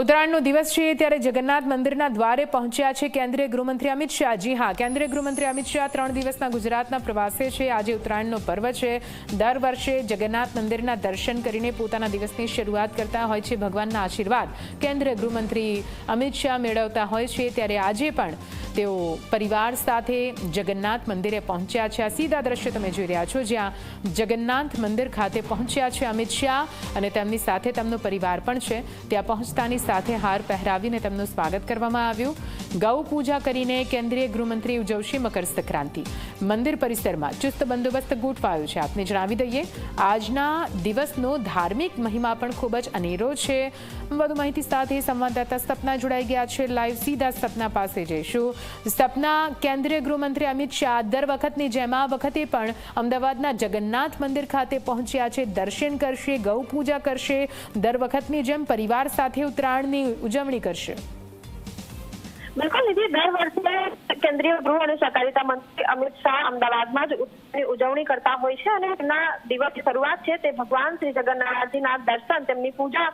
ઉત્તરાયણનો દિવસ છે ત્યારે જગન્નાથ મંદિરના દ્વારે પહોંચ્યા છે કેન્દ્રીય ગૃહમંત્રી અમિત શાહ. જી હા, કેન્દ્રીય ગૃહમંત્રી અમિત શાહ ત્રણ દિવસના ગુજરાતના પ્રવાસે છે. આજે ઉત્તરાયણનો પર્વ છે. દર વર્ષે જગન્નાથ મંદિરના દર્શન કરીને પોતાના દિવસની શરૂઆત કરતા હોય છે ભગવાનના આશીર્વાદ. કેન્દ્રીય ગૃહમંત્રી અમિત શાહ મેળવતા હોય છે. ત્યારે આજે પણ તેઓ પરિવાર સાથે જગન્નાથ મંદિરે પહોંચ્યા છે. આ સીધા દ્રશ્ય તમે જોઈ રહ્યા છો. જ્યાં જગન્નાથ મંદિર ખાતે પહોંચ્યા છે અમિત શાહ અને તેમની સાથે તેમનો પરિવાર પણ છે. ત્યાં પહોંચતાની સાથે હાર પહેરાવીને તેમનું સ્વાગત કરવામાં આવ્યું. ગૌ પૂજા કરીને કેન્દ્રીય ગૃહમંત્રી ઉજવશે મકર સંક્રાંતિ. મંદિર પરિસરમાં ચુસ્ત બંદોબસ્ત ગોઠવાયો છે. આપને જણાવી દઈએ, આજના દિવસનો ધાર્મિક મહિમા પણ ખૂબ જ અનેરો છે. વધુ માહિતી સાથે સંવાદદાતા સપના જોડાઈ ગયા છે. લાઈવ સીધા સપના પાસે જઈશું. સપના કેન્દ્રીય ગૃહમંત્રી અમિત શાહ દર વખતની જેમ આ વખતે પણ અમદાવાદના જગન્નાથ મંદિર ખાતે પહોંચ્યા છે. દર્શન કરશે, ગૌ પૂજા કરશે. દર વખતની જેમ પરિવાર સાથે ઉત્તરાયણની ઉજવણી કરશે. બિલકુલ નિધિ, દર વર્ષે કેન્દ્રીય ગૃહ અને સહકારિતા મંત્રી અમિત શાહ અમદાવાદમાં જ ઉજવણી કરતા હોય છે અને તેમના દિવસ શરૂઆત છે તે ભગવાન શ્રી જગન્નાથજીના દર્શન, તેમની પૂજા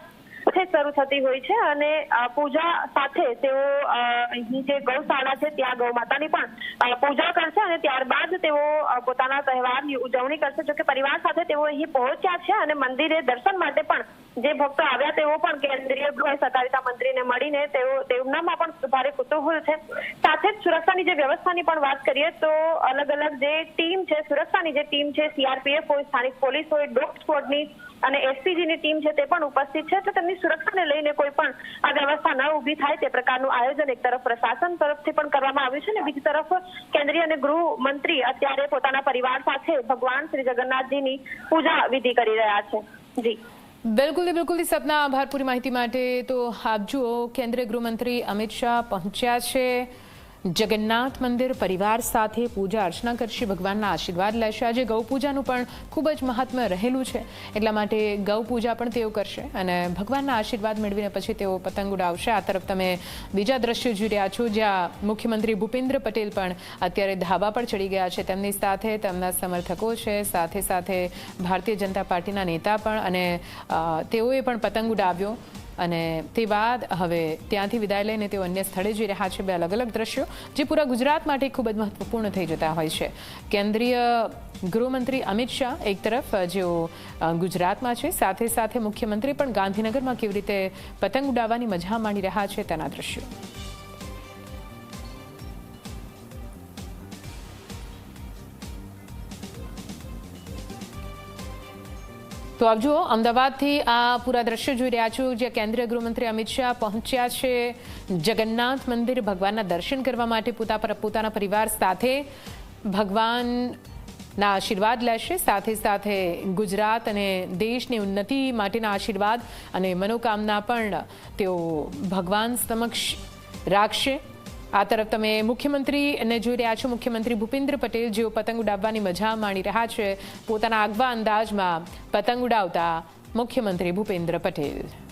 સાથે શરૂ થતી હોય છે અને પૂજા સાથે તેઓ અહીં જે ગૌશાળા છે ત્યાં ગૌ માતાની પણ પૂજા કરશે અને ત્યારબાદ તેઓ પોતાના તહેવારની ઉજવણી કરશે. જોકે પરિવાર સાથે તેઓ અહીં પહોંચ્યા છે અને મંદિરે દર્શન માટે પણ જે ભક્તો આવ્યા તેઓ પણ કેન્દ્રીય ગૃહ સહકારિતા મંત્રીને મળીને તેઓ, તેમનામાં પણ ભારે કુતૂહલ છે. સાથે જ સુરક્ષાની જે વ્યવસ્થાની પણ વાત કરીએ તો અલગ અલગ જે ટીમ છે, સુરક્ષાની જે ટીમ છે સીઆરપીએફ હોય, સ્થાનિક પોલીસ હોય ડોગ સ્ક્વોડની અને એસપીજીની ટીમ છે તે પણ ઉપસ્થિત છે. તો તેમની સુરક્ષાને લઈને કોઈ પણ આ વ્યવસ્થા ન ઊભી થાય તે પ્રકારનું આયોજન એક તરફ પ્રશાસન તરફથી પણ કરવામાં આવ્યું છે અને બીજી તરફ કેન્દ્રીય અને ગૃહ મંત્રી અત્યારે પોતાના પરિવાર સાથે ભગવાન શ્રી જગન્નાથજીની પૂજા વિધિ કરી રહ્યા છે. જી. બિલકુલ બિલકુલ સપના આભાર પૂરી માહિતી માટે. તો આપ જુઓ, કેન્દ્રીય ગૃહમંત્રી અમિત શાહ પહોંચ્યા છે. જગન્નાથ મંદિર પરિવાર સાથે પૂજા અર્ચના કરશે, ભગવાનના આશીર્વાદ લેશે. આજે ગૌ પૂજાનું પણ ખૂબ જ મહાત્મ્ય રહેલું છે. એટલા માટે ગૌ પૂજા પણ તેઓ કરશે અને ભગવાનના આશીર્વાદ મેળવીને પછી તેઓ પતંગ ઉડાવશે. આ તરફ તમે બીજા દ્રશ્યો જોઈ રહ્યા છો, જ્યાં મુખ્યમંત્રી ભૂપેન્દ્ર પટેલ પણ અત્યારે ધાબા પર ચડી ગયા છે. તેમની સાથે તેમના સમર્થકો છે. સાથે સાથે ભારતીય જનતા પાર્ટીના નેતા પણ અને તેઓએ પણ પતંગ ઉડાવ્યો. અને તે બાદ હવે ત્યાંથી વિદાય લઈને તેઓ અન્ય સ્થળે જઈ રહ્યા છે. બે અલગ અલગ દ્રશ્યો જે પૂરા ગુજરાત માટે ખૂબ જ મહત્વપૂર્ણ થઈ જતા હોય છે. કેન્દ્રીય ગૃહમંત્રી અમિત શાહ એક તરફ, જેઓ ગુજરાતમાં છે, સાથે સાથે મુખ્યમંત્રી પણ ગાંધીનગરમાં કેવી રીતે પતંગ ઉડાવવાની મજા માણી રહ્યા છે તેના દ્રશ્યો. તો આપ જુઓ, અમદાવાદથી આ પૂરા દ્રશ્ય જોઈ રહ્યા છો, જ્યાં કેન્દ્રીય ગૃહમંત્રી અમિત શાહ પહોંચ્યા છે જગન્નાથ મંદિર ભગવાનના દર્શન કરવા માટે પોતા પોતાના પરિવાર સાથે ભગવાનના આશીર્વાદ લેશે, સાથે સાથે ગુજરાત અને દેશની ઉન્નતિ માટેના આશીર્વાદ અને મનોકામના પણ તેઓ ભગવાન સમક્ષ રાખશે. આ તરફ તમે મુખ્યમંત્રીને જોઈ રહ્યા છો. મુખ્યમંત્રી ભૂપેન્દ્ર પટેલ જેઓ પતંગ ઉડાવવાની મજા માણી રહ્યા છે. પોતાના આગવા અંદાજમાં પતંગ ઉડાવતા મુખ્યમંત્રી ભૂપેન્દ્ર પટેલ.